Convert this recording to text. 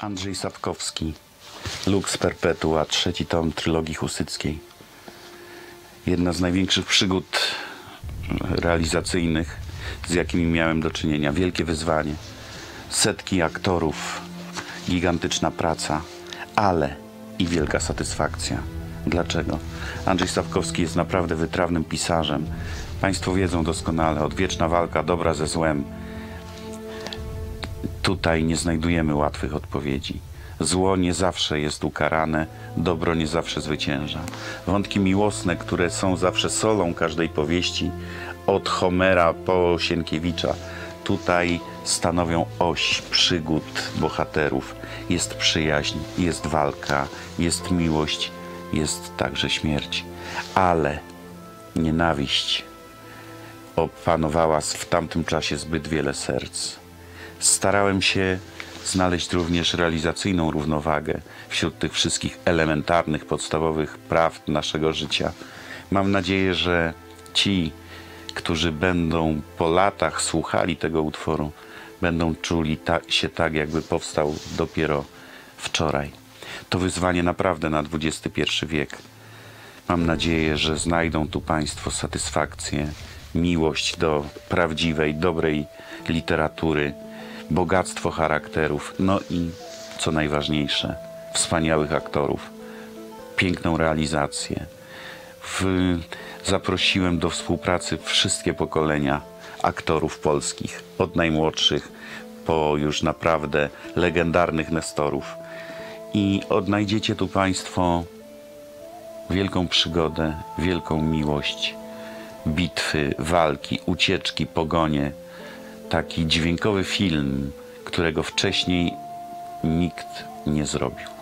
Andrzej Sapkowski, Lux Perpetua, trzeci tom trylogii husyckiej. Jedna z największych przygód realizacyjnych, z jakimi miałem do czynienia. Wielkie wyzwanie. Setki aktorów, gigantyczna praca, ale i wielka satysfakcja. Dlaczego? Andrzej Sapkowski jest naprawdę wytrawnym pisarzem. Państwo wiedzą doskonale, odwieczna walka dobra ze złem. Tutaj nie znajdujemy łatwych odpowiedzi. Zło nie zawsze jest ukarane, dobro nie zawsze zwycięża. Wątki miłosne, które są zawsze solą każdej powieści, od Homera po Sienkiewicza, tutaj stanowią oś przygód bohaterów. Jest przyjaźń, jest walka, jest miłość, jest także śmierć. Ale nienawiść opanowała w tamtym czasie zbyt wiele serc. Starałem się znaleźć również realizacyjną równowagę wśród tych wszystkich elementarnych, podstawowych praw naszego życia. Mam nadzieję, że ci, którzy będą po latach słuchali tego utworu, będą czuli ta, się tak, jakby powstał dopiero wczoraj. To wyzwanie naprawdę na XXI wiek. Mam nadzieję, że znajdą tu Państwo satysfakcję, miłość do prawdziwej, dobrej literatury, bogactwo charakterów, no i co najważniejsze, wspaniałych aktorów, piękną realizację. W, zaprosiłem do współpracy wszystkie pokolenia aktorów polskich, od najmłodszych po już naprawdę legendarnych nestorów. I odnajdziecie tu Państwo wielką przygodę, wielką miłość, bitwy, walki, ucieczki, pogonie. Taki dźwiękowy film, którego wcześniej nikt nie zrobił.